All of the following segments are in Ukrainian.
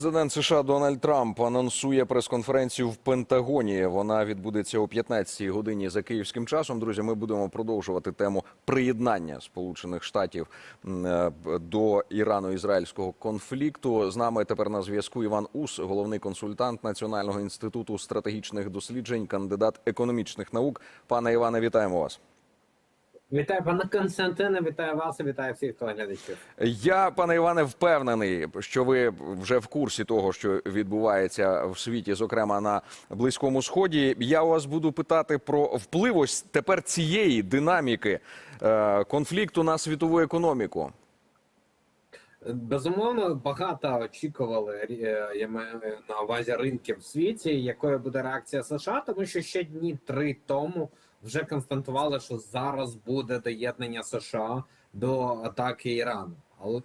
Президент США Дональд Трамп анонсує прес-конференцію в Пентагоні. Вона відбудеться о 15-й годині за київським часом. Друзі, ми будемо продовжувати тему приєднання Сполучених Штатів е, до Ірано-ізраїльського конфлікту. З нами тепер на зв'язку Іван Ус, головний консультант Національного інституту стратегічних досліджень, кандидат економічних наук. Пане Іване, вітаємо вас. Вітаю, пане Константине, вітаю вас вітаю всіх телеглядачів. Я, пане Іване, впевнений, що ви вже в курсі того, що відбувається в світі, зокрема на Близькому Сході. Я у вас буду питати про вплив ось тепер цієї динаміки е, конфлікту на світову економіку. Безумовно, багато очікували е, я маю на увазі ринків в світі, якою буде реакція США, тому що ще дні три тому вже констатували, що зараз буде доєднання США до атаки Ірану.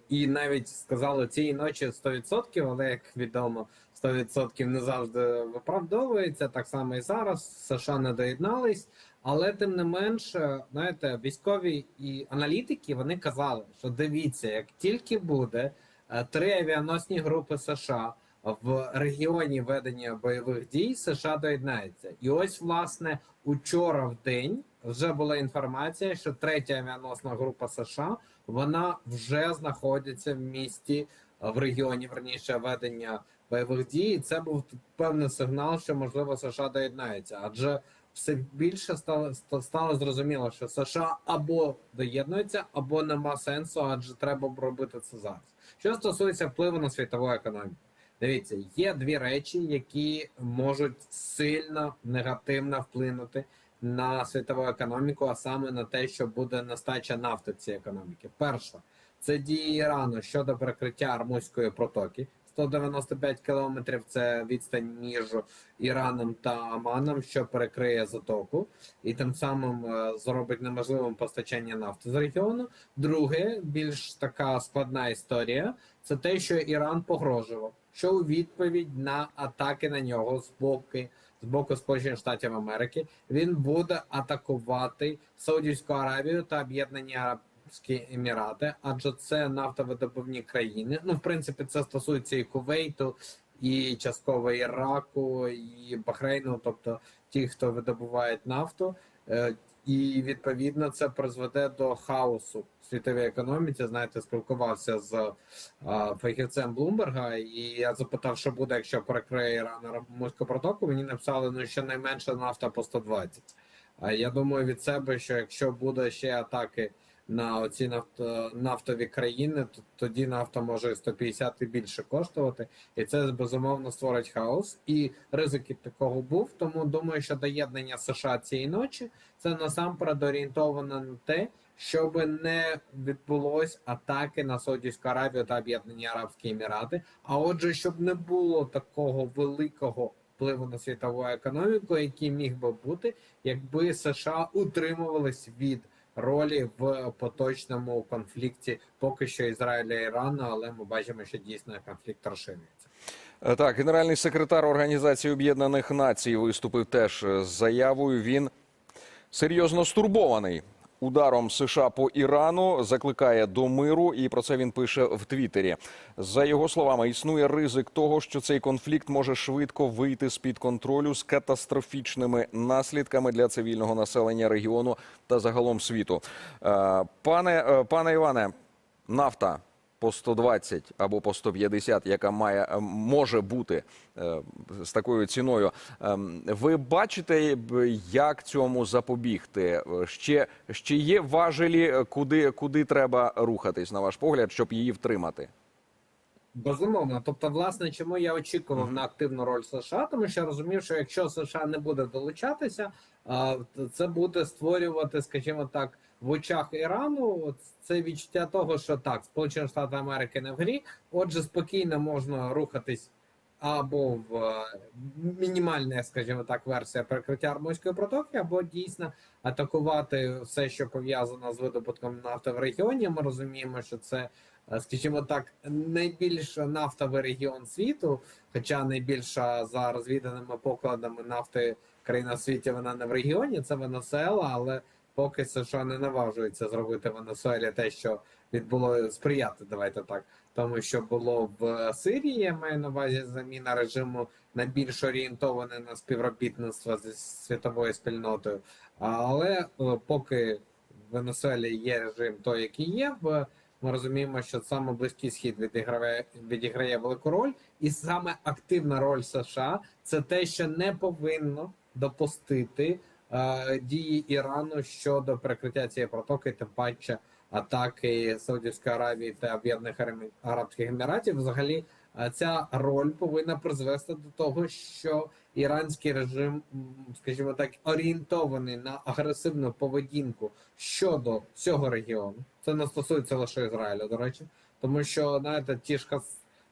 І навіть сказали цієї ночі 100%, але як відомо, 100% не завжди виправдовується. Так само і зараз США не доєднались. Але тим не менше, знаєте, військові і аналітики вони казали, що дивіться, як тільки буде е, три авіаносні групи США в регіоні ведення бойових дій, США доєднається. І ось, власне, учора в день вже була інформація, що третя авіаносна група США вона вже знаходиться в місті е, в регіоні верніше ведення бойових дій. І це був певний сигнал, що можливо США доєднається, адже все більше стало стало зрозуміло, що США або доєднуються, або нема сенсу, адже треба робити це зараз. Що стосується впливу на світову економіку, дивіться, є дві речі, які можуть сильно негативно вплинути на світову економіку, а саме на те, що буде нестача нафти в цій економіки. Перша це дії Ірану щодо перекриття Армузької протоки. 195 кілометрів це відстань між Іраном та Аманом, що перекриє затоку, і тим самим е, зробить неможливим постачання нафти з регіону. Друге, більш така складна історія, це те, що Іран погрожував, що у відповідь на атаки на нього з боку з боку Сполучених Штатів Америки він буде атакувати Саудівську Аравію та Об'єднані Арабські Емірати, адже це нафтовидобувні країни. Ну, в принципі, це стосується і Кувейту, і частково Іраку, і Бахрейну, тобто ті, хто видобувають нафту. І відповідно це призведе до хаосу в світовій економіці. Знаєте, спілкувався з а, фахівцем Блумберга, і я запитав, що буде, якщо перекриє Іран Арабську протоку. Мені написали, ну щонайменше нафта по 120. А я думаю від себе, що якщо буде ще атаки на оці нафто, нафтові країни, то тоді нафта може і 150 і більше коштувати, і це безумовно створить хаос. І ризики такого був. Тому думаю, що доєднання США цієї ночі це насамперед орієнтовано на те, щоб не відбулось атаки на Саудівську Аравію та Об'єднані Арабські Емірати. А отже, щоб не було такого великого впливу на світову економіку, який міг би бути, якби США утримувались від ролі в поточному конфлікті, поки що Ізраїля і Ірану, але ми бачимо, що дійсно конфлікт розширюється. Е, Так, генеральний секретар Організації Об'єднаних Націй виступив теж з заявою. Він серйозно стурбований ударом США по Ірану, закликає до миру, і про це він пише в Твіттері. За його словами, існує ризик того, що цей конфлікт може швидко вийти з під контролю з катастрофічними наслідками для цивільного населення регіону та загалом світу. Е, Пане, е, пане Іване, нафта по 120 або по 150, яка має е, може бути е, з такою ціною. Ем, Ви бачите, як цьому запобігти? Е, Ще ще є важелі, е, куди куди треба рухатись, на ваш погляд, щоб її втримати? Безумовно, тобто, власне, чому я очікував Мгм. на активну роль США, тому що я розумів, що якщо США не буде долучатися, це буде створювати, скажімо так, в очах Ірану це відчуття того, що так, Сполучені Штати Америки не в грі, отже, спокійно можна рухатись або в е, мінімальна, скажімо так, версія перекриття Армузької протоки, або дійсно атакувати все, що пов'язано з видобутком нафти в регіоні. Ми розуміємо, що це е, скажімо так, найбільш нафтовий регіон світу, хоча найбільша за розвіданими покладами нафти країна в світі вона не в регіоні, це Венесуела, але поки США не наважується зробити в Венесуелі те, що відбуло сприяти, давайте так. Тому що було в Сирії, я маю на увазі заміна режиму на більш орієнтоване на співробітництво зі світовою спільнотою. Але е, поки в Венесуелі є режим той, який є, ми розуміємо, що саме близький схід відіграє відіграє велику роль, і саме активна роль США це те, що не повинно допустити дії Ірану щодо перекриття цієї протоки, тим паче атаки Саудівської Аравії та Об'єднаних Арабських Еміратів. Взагалі, е, ця роль повинна призвести до того, що іранський режим, скажімо так, орієнтований на агресивну поведінку щодо цього регіону. Це не стосується лише Ізраїля, до речі, тому що знаєте, ті ж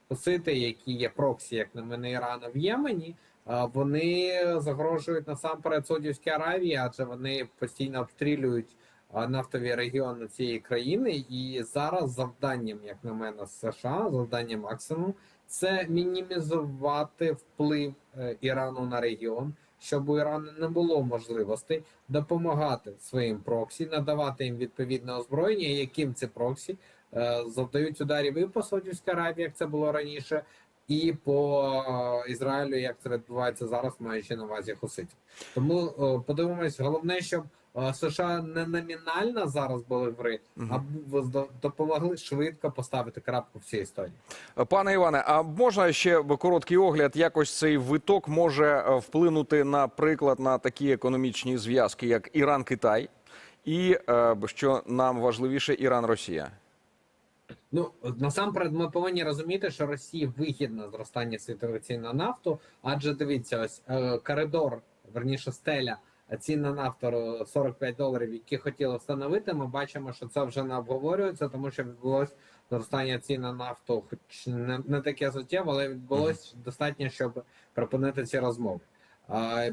хасити, які є проксі, як на мене, Ірана в Ємені. Вони загрожують насамперед Саудівській Аравії, адже вони постійно обстрілюють нафтові регіони цієї країни. І зараз завданням, як на мене, США, завданням максимум, це мінімізувати вплив е, Ірану на регіон, щоб у Ірану не було можливостей допомагати своїм проксі, надавати їм відповідне озброєння, яким ці проксі е, завдають ударів і по Саудівській Аравії, як це було раніше, і по е, Ізраїлю, як це відбувається зараз, маючи на увазі хуситів. Тому е, подивимось, головне, щоб е, США не номінально зараз були в гри, а допомогли швидко поставити крапку в цій історії. Пане Іване, а можна ще короткий огляд? Якось цей виток може вплинути, наприклад, на такі економічні зв'язки, як Іран-Китай, і е, що нам важливіше Іран-Росія. Ну насамперед, ми повинні розуміти, що Росії вигідно зростання світових цін на нафту, адже дивіться, ось е, коридор, верніше стеля цін на нафту 45 доларів, які хотіли встановити. Ми бачимо, що це вже не обговорюється, тому що відбулось зростання цін на нафту, хоч не, не таке суттєве, але відбулось достатньо, щоб припинити ці розмови.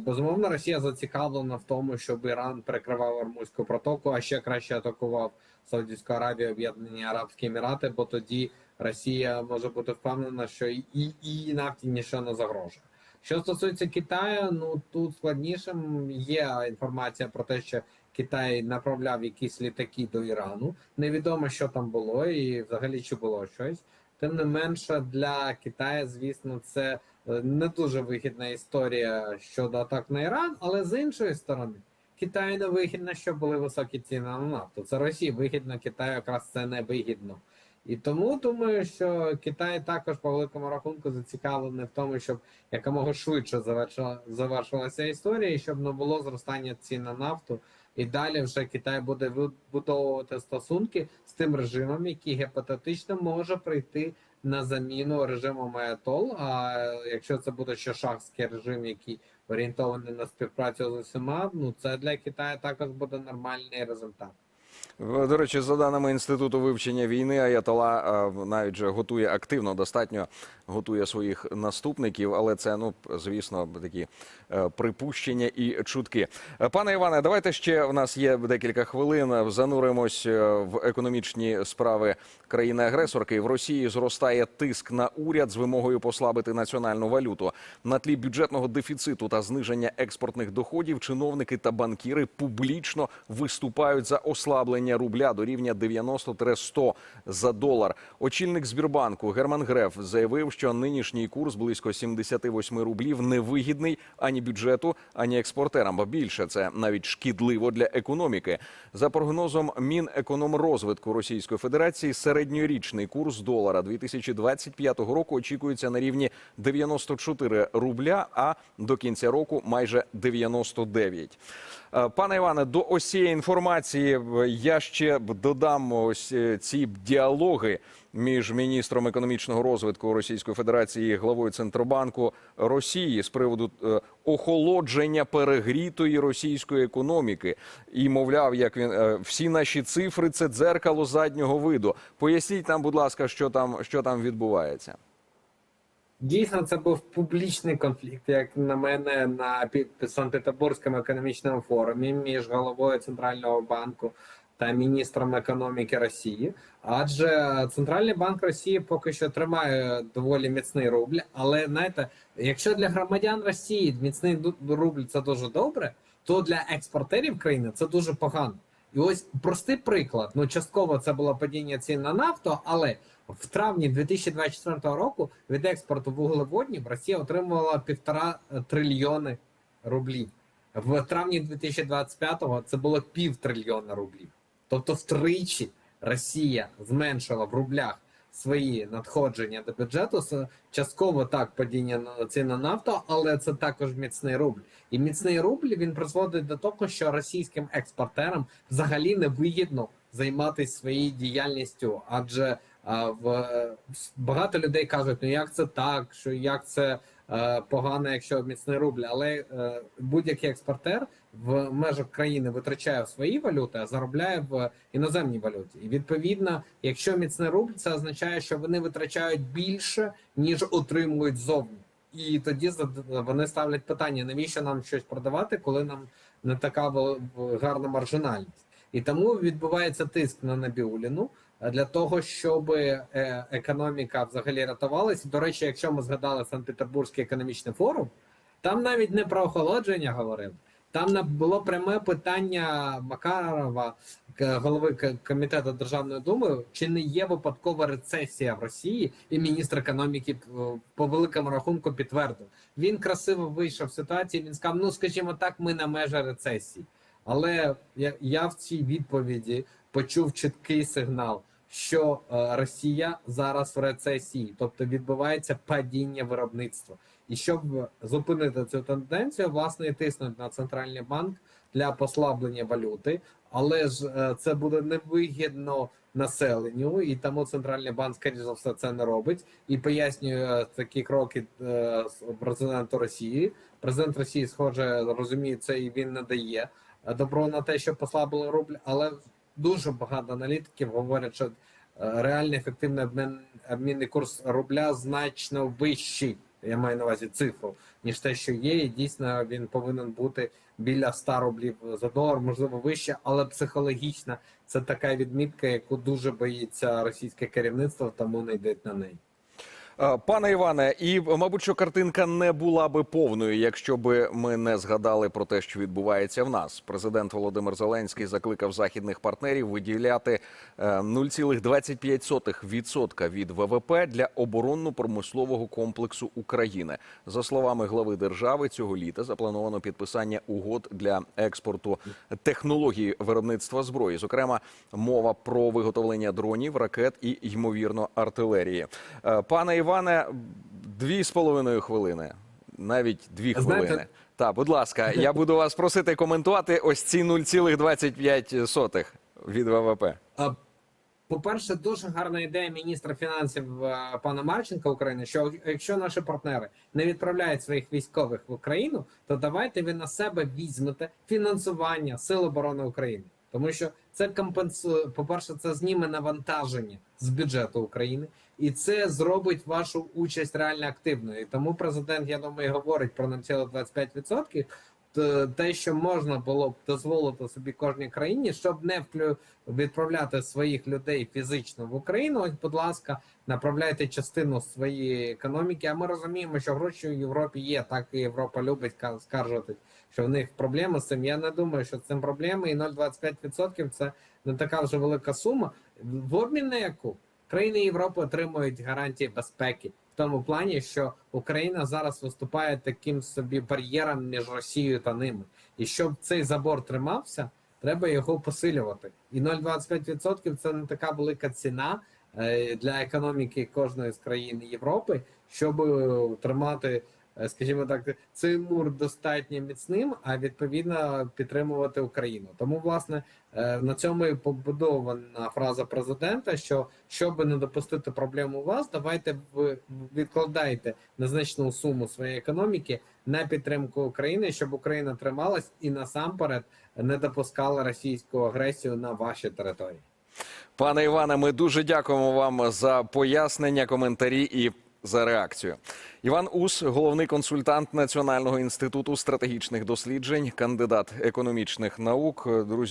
Безумовно, Росія зацікавлена в тому, щоб Іран перекривав Ормузьку протоку, а ще краще атакував Саудівську Аравію, Об'єднані Арабські Емірати, бо тоді Росія може бути впевнена, що і і її нафті нічого не загрожує. Що стосується Китаю, ну тут складнішим є інформація про те, що Китай направляв якісь літаки до Ірану. Невідомо, що там було, і взагалі чи було щось. Тим не менше, для Китаю, звісно, це не дуже вигідна історія щодо атак на Іран, але з іншої сторони. Китаю не вигідно, щоб були високі ціни на нафту. Це Росії вигідно, Китаю якраз це не вигідно. І тому думаю, що Китай також по великому рахунку зацікавлений в тому, щоб якомога швидше завершила, завершилася історія, і щоб не було зростання цін на нафту. І далі вже Китай буде вибудовувати стосунки з тим режимом, який гіпотетично може прийти на заміну режиму Маятол. А якщо це буде ще шахський режим, який орієнтований на співпрацю з усіма, ну це для Китаю також буде нормальний результат. До речі, за даними інституту вивчення війни, Аятола е, навіть же готує активно, достатньо готує своїх наступників, але це ну звісно такі е, припущення і чутки. Е, Пане Іване, давайте ще в нас є декілька хвилин. Зануримось в економічні справи країни-агресорки. В Росії зростає тиск на уряд з вимогою послабити національну валюту на тлі бюджетного дефіциту та зниження експортних доходів. Чиновники та банкіри публічно виступають за ослаблення рубля до рівня 90-100 за долар. Очільник Збірбанку Герман Греф заявив, що нинішній курс близько 78 рублів невигідний ані бюджету, ані експортерам. Бо більше це навіть шкідливо для економіки. За прогнозом Мінекономрозвитку Російської Федерації, середньорічний курс долара 2025 року очікується на рівні 94 рубля, а до кінця року майже 99. Е, Пане Іване, до ось цієї інформації е, я ще додам ось е, ці діалоги між міністром економічного розвитку Російської Федерації і главою Центробанку Росії з приводу охолодження перегрітої російської економіки. І мовляв, як він всі наші цифри це дзеркало заднього виду. Поясніть нам, будь ласка, що там, що там відбувається. Дійсно, це був публічний конфлікт, як на мене, на пі- Санкт-Петербурзькому економічному форумі між головою центрального банку та міністром економіки Росії. Адже центральний банк Росії поки що тримає доволі міцний рубль. Але знаєте, якщо для громадян Росії міцний рубль це дуже добре, то для експортерів країни це дуже погано. І ось простий приклад. Ну, частково це було падіння цін на нафту, але в травні 2024 року від експорту вуглеводнів Росія отримувала півтора трильйони рублів. В травні 2025-го це було пів трильйона рублів. Тобто втричі Росія зменшила в рублях свої надходження до бюджету. Частково так падіння цін на нафту, але це також міцний рубль. І міцний рубль він призводить до того, що російським експортерам взагалі не вигідно займатися своєю діяльністю, адже а, в багато людей кажуть, ну як це так, що як це е, погано, якщо міцний рубль, але е, будь-який експортер в межах країни витрачає свої валюти, а заробляє в іноземній валюті. І відповідно, якщо міцний рубль, це означає, що вони витрачають більше ніж отримують зовні. І тоді вони ставлять питання: навіщо нам щось продавати, коли нам не така гарна маржинальність? І тому відбувається тиск на Набіуліну для того, щоб е, економіка взагалі рятувалась. До речі, якщо ми згадали Санкт-Петербурзький економічний форум, там навіть не про охолодження говорили. Там було пряме питання Макарова, голови комітету Державної думи, чи не є випадкова рецесія в Росії, і міністр економіки е, по великому рахунку підтвердив. Він красиво вийшов з ситуації. Він сказав: ну скажімо так, ми на межі рецесії. Але я, я в цій відповіді почув чіткий сигнал, що е, Росія зараз в рецесії, тобто відбувається падіння виробництва. І щоб зупинити цю тенденцію, власне, і тиснуть на центральний банк для послаблення валюти, але ж е, це буде невигідно населенню, і тому центральний банк, скоріш за все, це не робить і пояснює е, такі кроки президенту Росії. Президент Росії, схоже, розуміє це і він не дає добро на те, що послабили рубль, але дуже багато аналітиків говорять, що е, реальний ефективний обмін, обмінний курс рубля значно вищий. Я маю на увазі цифру, ніж те, що є, і дійсно він повинен бути біля 100 рублів за долар, можливо, вище, але психологічно це така відмітка, яку дуже боїться російське керівництво, тому не йдуть на неї. Е, Пане Іване, і мабуть, що картинка не була би повною, якщо би ми не згадали про те, що відбувається в нас. Президент Володимир Зеленський закликав західних партнерів виділяти е, 0,25% від ВВП для оборонно-промислового комплексу України. За словами глави держави, цього літа заплановано підписання угод для експорту технології виробництва зброї. Зокрема, мова про виготовлення дронів, ракет і ймовірно артилерії. Е, Пане Іване, дві з половиною хвилини, навіть дві Знаєте- хвилини. Так, будь ласка, я буду вас просити коментувати ось ці 0,25 від ВВП. По-перше, дуже гарна ідея міністра фінансів е, пана Марченка України. Що якщо наші партнери не відправляють своїх військових в Україну, то давайте ви на себе візьмете фінансування Сил оборони України, тому що це компенсує. По перше, це зніме навантаження з бюджету України, і це зробить вашу участь реально активною. Тому президент, я думаю, говорить про 0,25%. Т- те, що можна було б дозволити собі кожній країні, щоб не вклю... відправляти своїх людей фізично в Україну. Ось, будь ласка, направляйте частину своєї економіки. А ми розуміємо, що гроші в Європі є. Так і Європа любить ка- скаржувати, що в них проблеми з цим. Я не думаю, що з цим проблеми, і 0,25% це не така вже велика сума. В обмін на яку країни Європи отримують гарантії безпеки в тому плані, що Україна зараз виступає таким собі бар'єром між Росією та ними. І щоб цей забор тримався, треба його посилювати. І 0,25% це не така велика ціна е, для економіки кожної з країн Європи, щоб е, тримати, скажімо так, цей мур достатньо міцним, а відповідно підтримувати Україну. Тому, власне, е, на цьому і побудована фраза президента, що щоб не допустити проблем у вас, давайте ви відкладайте незначну суму своєї економіки на підтримку України, щоб Україна трималась і насамперед не допускала російську агресію на ваші території. Пане Іване, ми дуже дякуємо вам за пояснення, коментарі і за реакцію. Іван Ус, головний консультант Національного інституту стратегічних досліджень, кандидат економічних наук. Друзі.